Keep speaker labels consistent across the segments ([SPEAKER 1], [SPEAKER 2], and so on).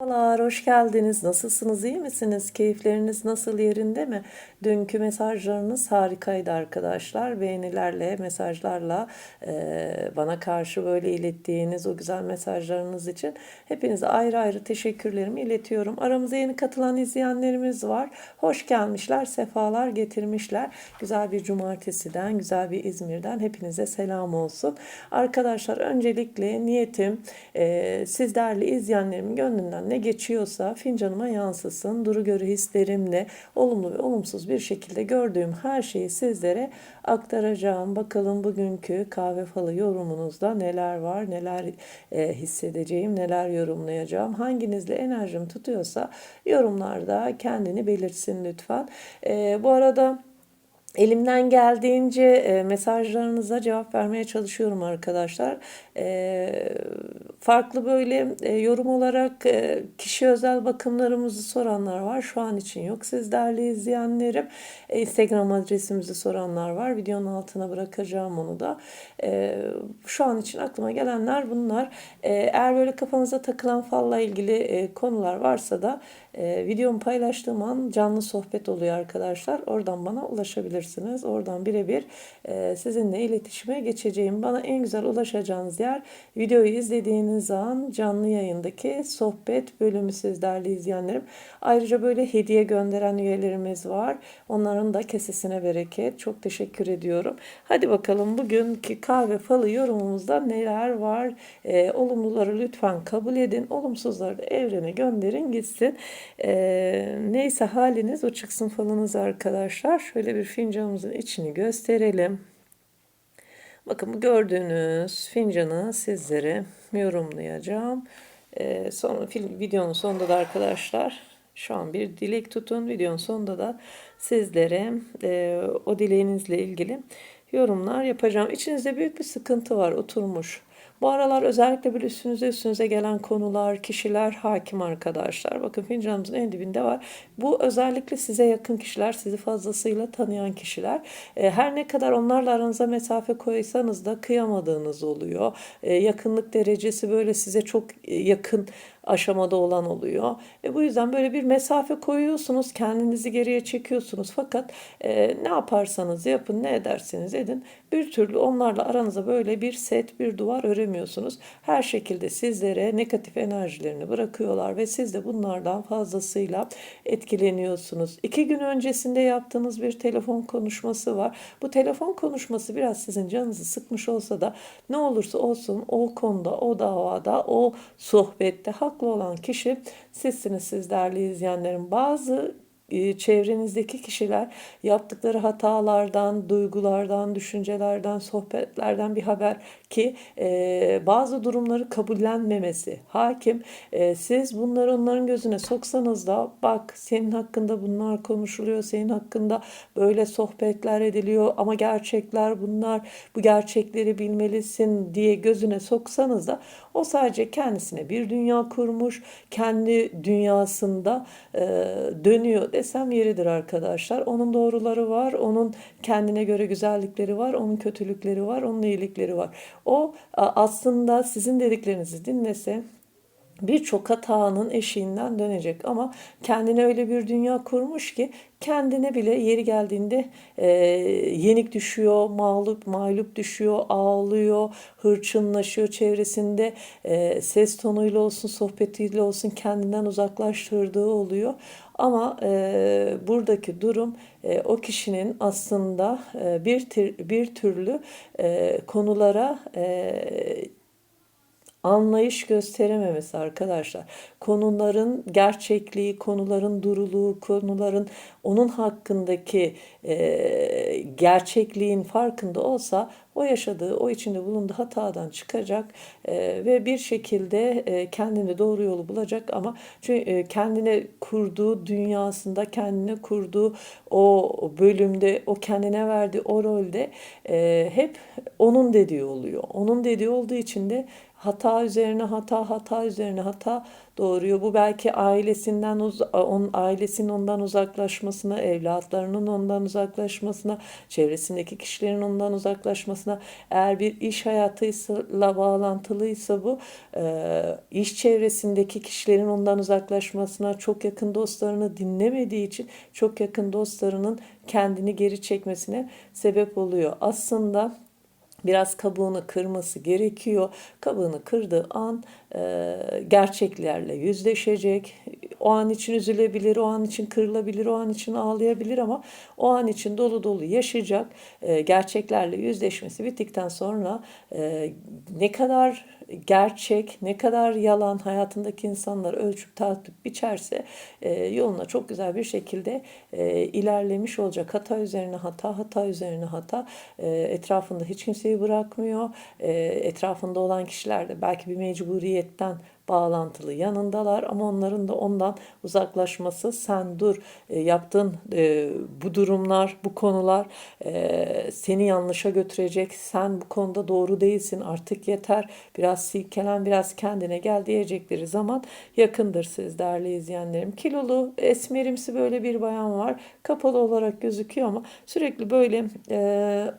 [SPEAKER 1] Merhabalar, hoş geldiniz. Nasılsınız, iyi misiniz? Keyifleriniz nasıl yerinde mi? Dünkü mesajlarınız harikaydı arkadaşlar. Beğenilerle, mesajlarla bana karşı böyle ilettiğiniz o güzel mesajlarınız için hepinize ayrı ayrı teşekkürlerimi iletiyorum. Aramıza yeni katılan izleyenlerimiz var. Hoş gelmişler, sefalar getirmişler. Güzel bir cumartesiden, güzel bir İzmir'den hepinize selam olsun. Arkadaşlar öncelikle niyetim eee siz değerli izleyenlerimin gönlünden ne geçiyorsa fincanıma yansısın. Duru görü hislerimle olumlu ve olumsuz bir şekilde gördüğüm her şeyi sizlere aktaracağım. Bakalım bugünkü kahve falı yorumunuzda neler var, neler e, hissedeceğim, neler yorumlayacağım. Hanginizle enerjim tutuyorsa yorumlarda kendini belirtsin lütfen. E, bu arada Elimden geldiğince e, mesajlarınıza cevap vermeye çalışıyorum arkadaşlar. E, farklı böyle e, yorum olarak e, kişi özel bakımlarımızı soranlar var. Şu an için yok. Siz değerli izleyenlerim e, Instagram adresimizi soranlar var. Videonun altına bırakacağım onu da. E, şu an için aklıma gelenler bunlar. E, eğer böyle kafanıza takılan falla ilgili e, konular varsa da e, videomu paylaştığım an canlı sohbet oluyor arkadaşlar. Oradan bana ulaşabilirsiniz. Oradan birebir e, sizinle iletişime geçeceğim. Bana en güzel ulaşacağınız yer videoyu izlediğiniz an canlı yayındaki sohbet bölümü siz değerli izleyenlerim. Ayrıca böyle hediye gönderen üyelerimiz var. Onların da kesesine bereket. Çok teşekkür ediyorum. Hadi bakalım bugünkü kahve falı yorumumuzda neler var? E, olumluları lütfen kabul edin. Olumsuzları da evrene gönderin gitsin. Ee, neyse haliniz o çıksın falınız arkadaşlar. Şöyle bir fincanımızın içini gösterelim. Bakın bu gördüğünüz fincanı sizlere yorumlayacağım. Ee, sonra film, videonun sonunda da arkadaşlar şu an bir dilek tutun. Videonun sonunda da sizlere e, o dileğinizle ilgili yorumlar yapacağım. İçinizde büyük bir sıkıntı var oturmuş. Bu aralar özellikle bir üstünüze üstünüze gelen konular, kişiler hakim arkadaşlar. Bakın fincanımızın en dibinde var. Bu özellikle size yakın kişiler, sizi fazlasıyla tanıyan kişiler. E, her ne kadar onlarla aranıza mesafe koysanız da kıyamadığınız oluyor. E, yakınlık derecesi böyle size çok e, yakın aşamada olan oluyor. E bu yüzden böyle bir mesafe koyuyorsunuz, kendinizi geriye çekiyorsunuz. Fakat e, ne yaparsanız yapın, ne ederseniz edin bir türlü onlarla aranıza böyle bir set, bir duvar öremiyorsunuz. Her şekilde sizlere negatif enerjilerini bırakıyorlar ve siz de bunlardan fazlasıyla etkileniyorsunuz. İki gün öncesinde yaptığınız bir telefon konuşması var. Bu telefon konuşması biraz sizin canınızı sıkmış olsa da ne olursa olsun o konuda, o davada, o sohbette haklı olan kişi sizsiniz siz değerli izleyenlerim. Bazı çevrenizdeki kişiler yaptıkları hatalardan, duygulardan, düşüncelerden, sohbetlerden bir haber ki e, bazı durumları kabullenmemesi hakim. E, siz bunları onların gözüne soksanız da bak senin hakkında bunlar konuşuluyor, senin hakkında böyle sohbetler ediliyor ama gerçekler bunlar, bu gerçekleri bilmelisin diye gözüne soksanız da o sadece kendisine bir dünya kurmuş, kendi dünyasında e, dönüyor desem yeridir arkadaşlar. Onun doğruları var, onun kendine göre güzellikleri var, onun kötülükleri var, onun iyilikleri var. O aslında sizin dediklerinizi dinlese birçok hatanın eşiğinden dönecek ama kendine öyle bir dünya kurmuş ki kendine bile yeri geldiğinde e, yenik düşüyor, mağlup mağlup düşüyor, ağlıyor, hırçınlaşıyor çevresinde e, ses tonuyla olsun, sohbetiyle olsun kendinden uzaklaştırdığı oluyor. Ama e, buradaki durum e, o kişinin aslında e, bir bir türlü e, konulara e, anlayış gösterememesi arkadaşlar. Konuların gerçekliği, konuların duruluğu, konuların onun hakkındaki e, gerçekliğin farkında olsa o yaşadığı, o içinde bulunduğu hatadan çıkacak e, ve bir şekilde e, kendini doğru yolu bulacak ama çünkü e, kendine kurduğu dünyasında, kendine kurduğu o bölümde, o kendine verdiği o rolde e, hep onun dediği oluyor. Onun dediği olduğu için de hata üzerine hata, hata üzerine hata doğuruyor. Bu belki ailesinden uz on, ailesinin ondan uzaklaşmasına, evlatlarının ondan uzaklaşmasına, çevresindeki kişilerin ondan uzaklaşmasına, eğer bir iş hayatıyla bağlantılıysa bu e, iş çevresindeki kişilerin ondan uzaklaşmasına, çok yakın dostlarını dinlemediği için çok yakın dostlarının kendini geri çekmesine sebep oluyor. Aslında biraz kabuğunu kırması gerekiyor. Kabuğunu kırdığı an e, gerçeklerle yüzleşecek. O an için üzülebilir, o an için kırılabilir, o an için ağlayabilir ama o an için dolu dolu yaşayacak. E, gerçeklerle yüzleşmesi bittikten sonra e, ne kadar gerçek, ne kadar yalan hayatındaki insanlar ölçüp tartıp biçerse e, yoluna çok güzel bir şekilde e, ilerlemiş olacak. Hata üzerine hata, hata üzerine hata. E, etrafında hiç kimseyi bırakmıyor. E, etrafında olan kişiler de belki bir mecburiyetten bağlantılı yanındalar ama onların da ondan uzaklaşması sen dur e, yaptığın e, bu durumlar bu konular e, seni yanlışa götürecek sen bu konuda doğru değilsin artık yeter biraz silkelen biraz kendine gel diyecekleri zaman yakındır siz değerli izleyenlerim. Kilolu esmerimsi böyle bir bayan var. Kapalı olarak gözüküyor ama sürekli böyle e,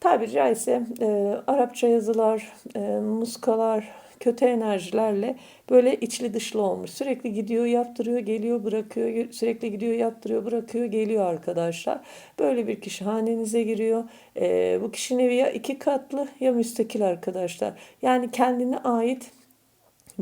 [SPEAKER 1] tabiri caizse e, Arapça yazılar, e, muskalar, kötü enerjilerle böyle içli dışlı olmuş. Sürekli gidiyor, yaptırıyor, geliyor, bırakıyor. Sürekli gidiyor, yaptırıyor, bırakıyor, geliyor arkadaşlar. Böyle bir kişi hanenize giriyor. E, bu kişinin evi ya iki katlı ya müstakil arkadaşlar. Yani kendine ait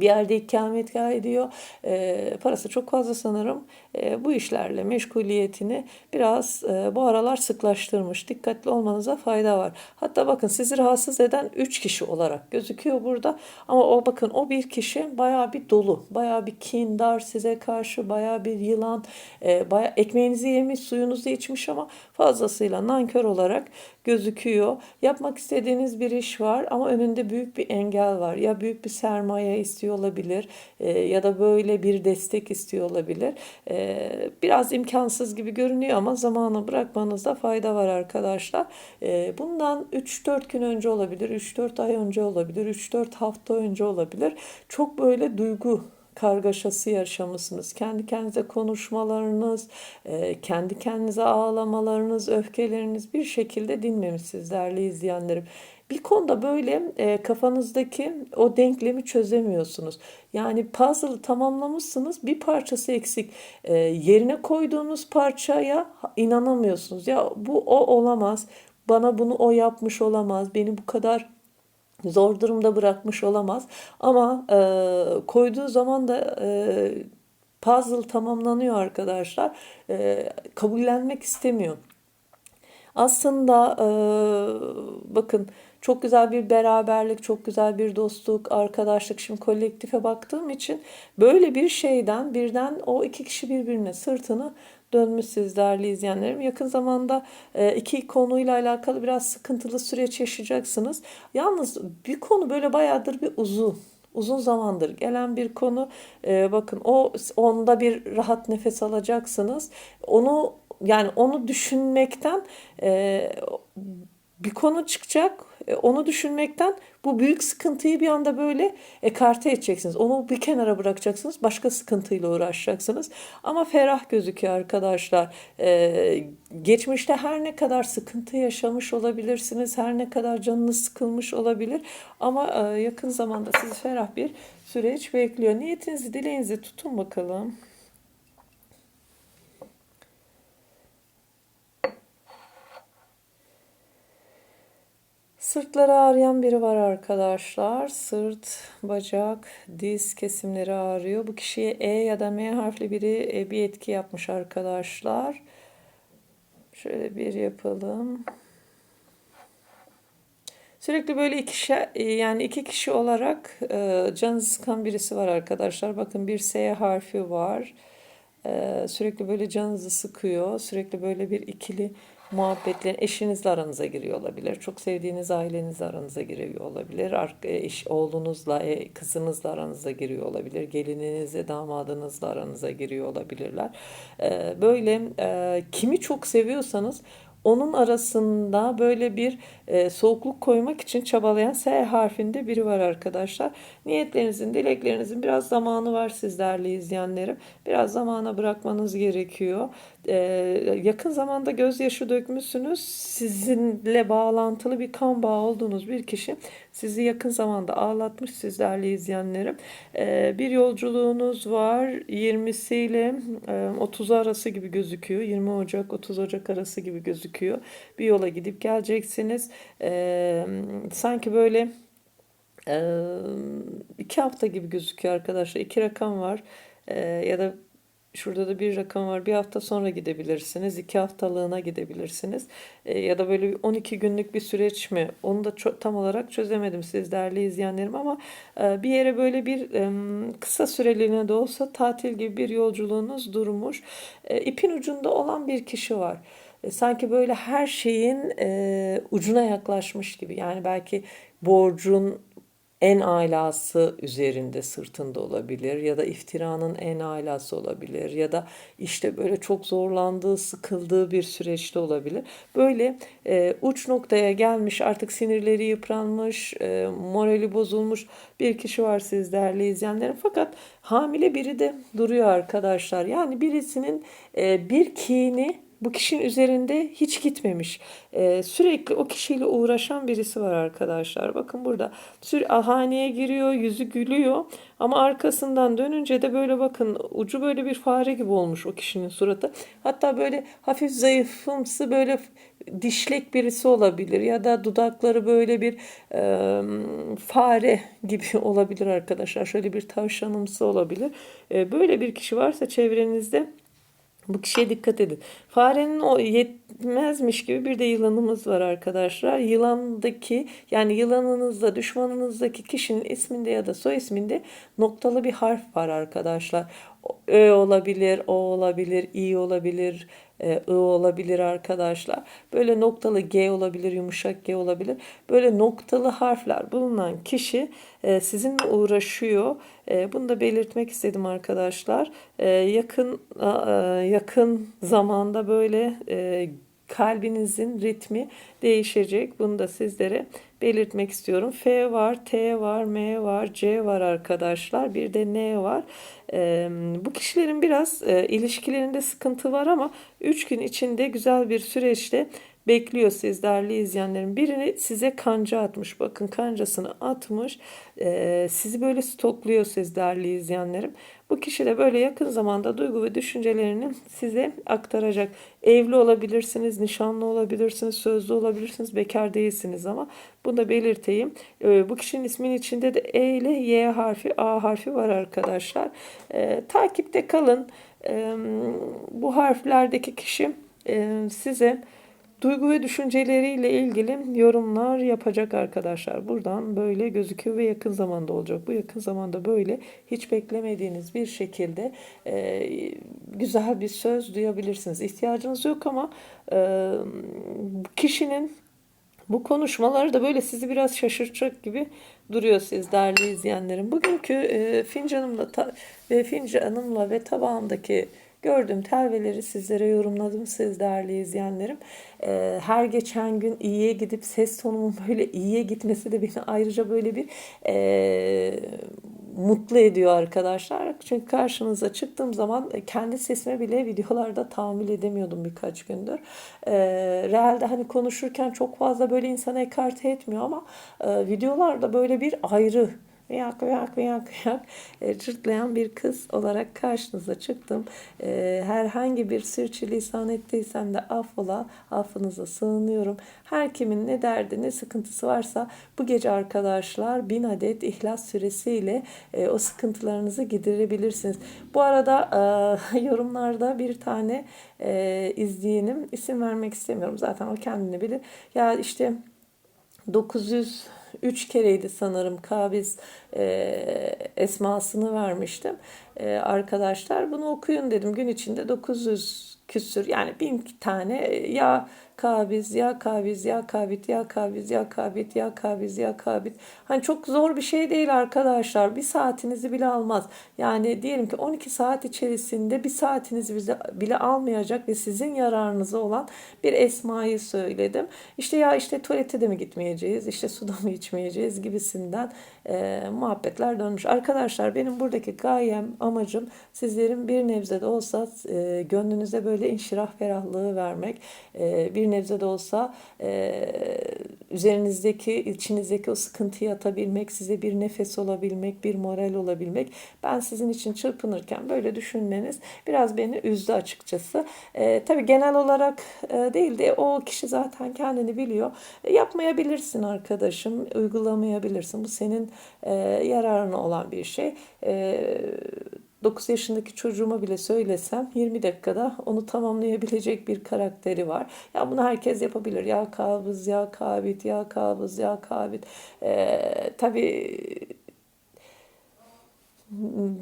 [SPEAKER 1] bir yerde ikametgah ediyor. E, parası çok fazla sanırım. E, bu işlerle meşguliyetini biraz e, bu aralar sıklaştırmış. Dikkatli olmanıza fayda var. Hatta bakın sizi rahatsız eden 3 kişi olarak gözüküyor burada. Ama o bakın o bir kişi baya bir dolu. Baya bir kindar size karşı. Baya bir yılan. E, baya ekmeğinizi yemiş, suyunuzu içmiş ama fazlasıyla nankör olarak gözüküyor. Yapmak istediğiniz bir iş var ama önünde büyük bir engel var. Ya büyük bir sermaye istiyor olabilir e, ya da böyle bir destek istiyor olabilir. E, biraz imkansız gibi görünüyor ama zamanı bırakmanızda fayda var arkadaşlar. E, bundan 3-4 gün önce olabilir, 3-4 ay önce olabilir, 3-4 hafta önce olabilir. Çok böyle duygu kargaşası yaşamışsınız. Kendi kendinize konuşmalarınız, e, kendi kendinize ağlamalarınız, öfkeleriniz bir şekilde dinmemişsiniz değerli izleyenlerim. Bir konuda böyle e, kafanızdaki o denklemi çözemiyorsunuz. Yani puzzle'ı tamamlamışsınız bir parçası eksik. E, yerine koyduğunuz parçaya inanamıyorsunuz. Ya bu o olamaz. Bana bunu o yapmış olamaz. Beni bu kadar zor durumda bırakmış olamaz. Ama e, koyduğu zaman da e, puzzle tamamlanıyor arkadaşlar. E, kabullenmek istemiyor. Aslında e, bakın çok güzel bir beraberlik, çok güzel bir dostluk, arkadaşlık. Şimdi kolektife baktığım için böyle bir şeyden birden o iki kişi birbirine sırtını dönmüş siz değerli izleyenlerim. Yakın zamanda e, iki konuyla alakalı biraz sıkıntılı süreç yaşayacaksınız. Yalnız bir konu böyle bayağıdır bir uzun uzun zamandır gelen bir konu. Ee, bakın o onda bir rahat nefes alacaksınız. Onu yani onu düşünmekten e, bir konu çıkacak. E, onu düşünmekten bu büyük sıkıntıyı bir anda böyle ekarte edeceksiniz. Onu bir kenara bırakacaksınız. Başka sıkıntıyla uğraşacaksınız. Ama ferah gözüküyor arkadaşlar. Ee, geçmişte her ne kadar sıkıntı yaşamış olabilirsiniz. Her ne kadar canınız sıkılmış olabilir. Ama e, yakın zamanda sizi ferah bir süreç bekliyor. Niyetinizi, dileğinizi tutun bakalım. Sırtları ağrıyan biri var arkadaşlar. Sırt, bacak, diz kesimleri ağrıyor. Bu kişiye E ya da M harfli biri e, bir etki yapmış arkadaşlar. Şöyle bir yapalım. Sürekli böyle iki kişi, e, yani iki kişi olarak e, canı sıkan birisi var arkadaşlar. Bakın bir S harfi var. E, sürekli böyle canınızı sıkıyor. Sürekli böyle bir ikili muhabbetler eşinizle aranıza giriyor olabilir. Çok sevdiğiniz ailenizle aranıza giriyor olabilir. Eş, oğlunuzla, e, kızınızla aranıza giriyor olabilir. Gelininizle, damadınızla aranıza giriyor olabilirler. Böyle kimi çok seviyorsanız Onun arasında böyle bir e, soğukluk koymak için çabalayan S harfinde biri var arkadaşlar. Niyetlerinizin, dileklerinizin biraz zamanı var siz değerli izleyenlerim. Biraz zamana bırakmanız gerekiyor. E, yakın zamanda gözyaşı dökmüşsünüz. Sizinle bağlantılı bir kan bağı olduğunuz bir kişi sizi yakın zamanda ağlatmış siz değerli izleyenlerim. E, bir yolculuğunuz var. 20'siyle e, 30 arası gibi gözüküyor. 20 Ocak 30 Ocak arası gibi gözüküyor. Bir yola gidip geleceksiniz. E, sanki böyle e, iki hafta gibi gözüküyor arkadaşlar. İki rakam var. E, ya da Şurada da bir rakam var. Bir hafta sonra gidebilirsiniz. iki haftalığına gidebilirsiniz. E, ya da böyle bir 12 günlük bir süreç mi? Onu da tam olarak çözemedim siz değerli izleyenlerim ama e, bir yere böyle bir e, kısa süreliğine de olsa tatil gibi bir yolculuğunuz durmuş. E, ipin ucunda olan bir kişi var. E, sanki böyle her şeyin e, ucuna yaklaşmış gibi. Yani belki borcun en alası üzerinde sırtında olabilir ya da iftiranın en alası olabilir ya da işte böyle çok zorlandığı, sıkıldığı bir süreçte olabilir. Böyle e, uç noktaya gelmiş artık sinirleri yıpranmış, e, morali bozulmuş bir kişi var siz değerli izleyenlerim. Fakat hamile biri de duruyor arkadaşlar. Yani birisinin e, bir kini bu kişinin üzerinde hiç gitmemiş. Ee, sürekli o kişiyle uğraşan birisi var arkadaşlar. Bakın burada sür ahaneye giriyor, yüzü gülüyor ama arkasından dönünce de böyle bakın ucu böyle bir fare gibi olmuş o kişinin suratı. Hatta böyle hafif zayıfımsı böyle dişlek birisi olabilir ya da dudakları böyle bir e, fare gibi olabilir arkadaşlar. Şöyle bir tavşanımsı olabilir. E, böyle bir kişi varsa çevrenizde bu kişiye dikkat edin. Farenin o yetmezmiş gibi bir de yılanımız var arkadaşlar. Yılandaki yani yılanınızda düşmanınızdaki kişinin isminde ya da soy isminde noktalı bir harf var arkadaşlar. Ö olabilir, O olabilir, İ olabilir, e, I olabilir arkadaşlar. Böyle noktalı G olabilir, yumuşak G olabilir. Böyle noktalı harfler bulunan kişi e, sizinle uğraşıyor. E, bunu da belirtmek istedim arkadaşlar. Yakın yakın zamanda böyle kalbinizin ritmi değişecek. Bunu da sizlere belirtmek istiyorum. F var, T var, M var, C var arkadaşlar. Bir de N var. Bu kişilerin biraz ilişkilerinde sıkıntı var ama 3 gün içinde güzel bir süreçte bekliyor siz değerli izleyenlerin. Birini size kanca atmış. Bakın kancasını atmış. E, sizi böyle stokluyor siz değerli izleyenlerim. Bu kişi de böyle yakın zamanda duygu ve düşüncelerini size aktaracak. Evli olabilirsiniz, nişanlı olabilirsiniz, sözlü olabilirsiniz, bekar değilsiniz ama bunu da belirteyim. E, bu kişinin isminin içinde de E ile Y harfi, A harfi var arkadaşlar. E, takipte kalın. E, bu harflerdeki kişi e, size Duygu ve düşünceleriyle ilgili yorumlar yapacak arkadaşlar. Buradan böyle gözüküyor ve yakın zamanda olacak. Bu yakın zamanda böyle hiç beklemediğiniz bir şekilde e, güzel bir söz duyabilirsiniz. İhtiyacınız yok ama e, kişinin bu konuşmaları da böyle sizi biraz şaşırtacak gibi duruyor siz değerli izleyenlerim. Bugünkü e, fincanımla ta, ve fincanımla ve tabağımdaki Gördüğüm telveleri sizlere yorumladım siz değerli izleyenlerim. Ee, her geçen gün iyiye gidip ses tonumun böyle iyiye gitmesi de beni ayrıca böyle bir e, mutlu ediyor arkadaşlar. Çünkü karşınıza çıktığım zaman kendi sesime bile videolarda tahammül edemiyordum birkaç gündür. E, realde hani konuşurken çok fazla böyle insana ekarte etmiyor ama e, videolarda böyle bir ayrı Viyak viyak viyak viyak e, cırtlayan bir kız olarak karşınıza çıktım. E, herhangi bir sürçülisan ettiysem de affola, affınıza sığınıyorum. Her kimin ne derdi ne sıkıntısı varsa bu gece arkadaşlar bin adet ihlas süresiyle e, o sıkıntılarınızı giderebilirsiniz. Bu arada e, yorumlarda bir tane izleyenim isim vermek istemiyorum zaten o kendini bilir. Ya işte 900 üç kereydi sanırım kabiz e, esmasını vermiştim. e, arkadaşlar. Bunu okuyun dedim. Gün içinde 900 küsür yani bin tane ya kaviz, ya kaviz, ya kavit, ya kaviz, ya kavit, ya kaviz, ya kavit. Hani çok zor bir şey değil arkadaşlar. Bir saatinizi bile almaz. Yani diyelim ki 12 saat içerisinde bir saatinizi bile, bile almayacak ve sizin yararınıza olan bir esmayı söyledim. İşte ya işte tuvalete de mi gitmeyeceğiz, işte suda mı içmeyeceğiz gibisinden e, muhabbetler dönmüş. Arkadaşlar benim buradaki gayem, amacım sizlerin bir nebze de olsa e, gönlünüze böyle inşirah ferahlığı vermek. E, bir nebze de olsa e, üzerinizdeki, içinizdeki o sıkıntıyı atabilmek, size bir nefes olabilmek, bir moral olabilmek. Ben sizin için çırpınırken böyle düşünmeniz biraz beni üzdü açıkçası. E, tabii genel olarak e, değil de o kişi zaten kendini biliyor. E, yapmayabilirsin arkadaşım, uygulamayabilirsin. Bu senin e, yararına olan bir şey. E, 9 yaşındaki çocuğuma bile söylesem 20 dakikada onu tamamlayabilecek bir karakteri var. Ya bunu herkes yapabilir. Ya kabız, ya kabit, ya kabız, ya kabit. Ee, tabii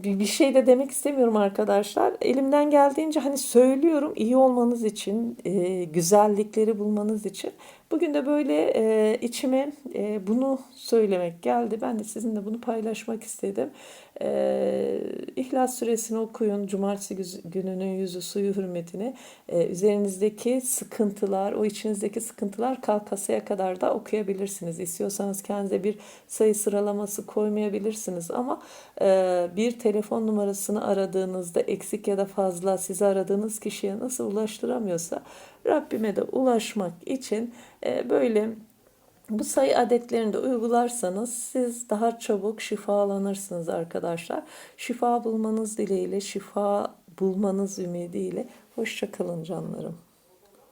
[SPEAKER 1] bir şey de demek istemiyorum arkadaşlar. Elimden geldiğince hani söylüyorum iyi olmanız için, e, güzellikleri bulmanız için. Bugün de böyle e, içime e, bunu söylemek geldi. Ben de sizinle bunu paylaşmak istedim. E, İhlas suresini okuyun. Cumartesi gününün yüzü suyu hürmetine. E, üzerinizdeki sıkıntılar, o içinizdeki sıkıntılar kalkasıya kadar da okuyabilirsiniz. İstiyorsanız kendinize bir sayı sıralaması koymayabilirsiniz ama e, bir telefon numarasını aradığınızda eksik ya da fazla sizi aradığınız kişiye nasıl ulaştıramıyorsa Rabbime de ulaşmak için e, böyle bu sayı adetlerini de uygularsanız siz daha çabuk şifalanırsınız arkadaşlar. Şifa bulmanız dileğiyle, şifa bulmanız ümidiyle. Hoşçakalın canlarım.